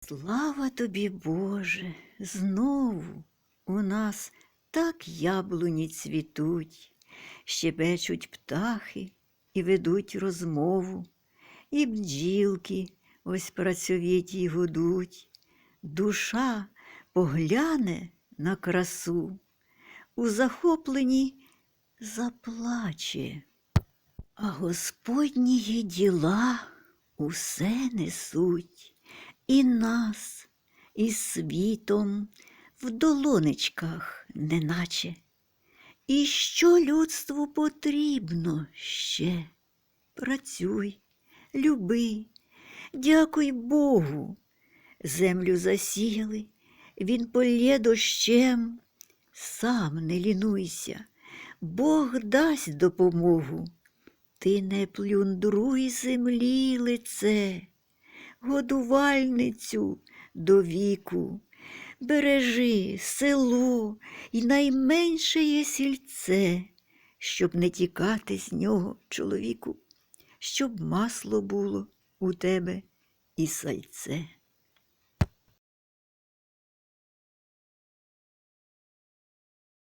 Слава тобі, Боже, знову у нас так яблуні цвітуть, щебечуть птахи і ведуть розмову, і бджілки ось працьовіті й гудуть. Душа погляне на красу, у захопленні заплаче. А Господнії діла усе несуть, і нас, і світом в долонечках неначе. І що людству потрібно ще? Працюй, люби, дякуй Богу. Землю засіяли, він полє дощем. Сам не лінуйся, Бог дасть допомогу. Ти не плюндруй землі лице, годувальницю до віку, бережи село і найменше є сільце, щоб не тікати з нього, чоловіку, щоб масло було у тебе і сальце.